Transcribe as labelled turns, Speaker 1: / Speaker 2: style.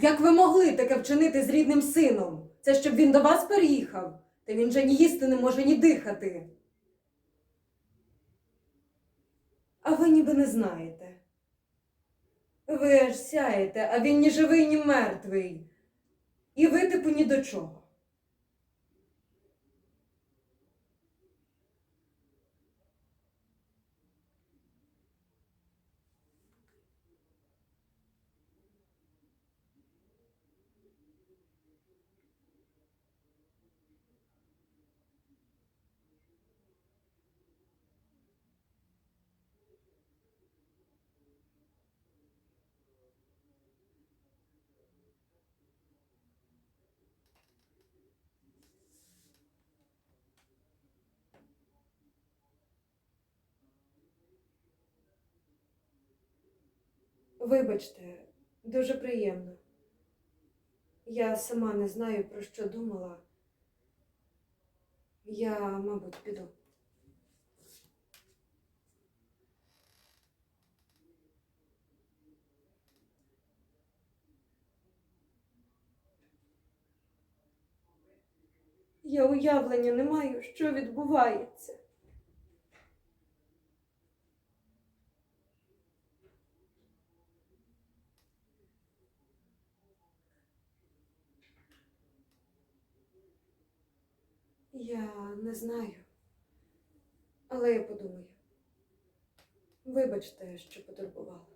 Speaker 1: Як ви могли таке вчинити з рідним сином? Це щоб він до вас переїхав? Та він же ні їсти не може, ні дихати. А ви ніби не знаєте. Ви аж сяєте, а він ні живий, ні мертвий. І ви типу ні до чого. Вибачте, дуже приємно. Я сама не знаю, про що думала. Я, мабуть, піду. Я уявлення не маю, що відбувається. Я не знаю. Але я подумаю. Вибачте, що потурбувала.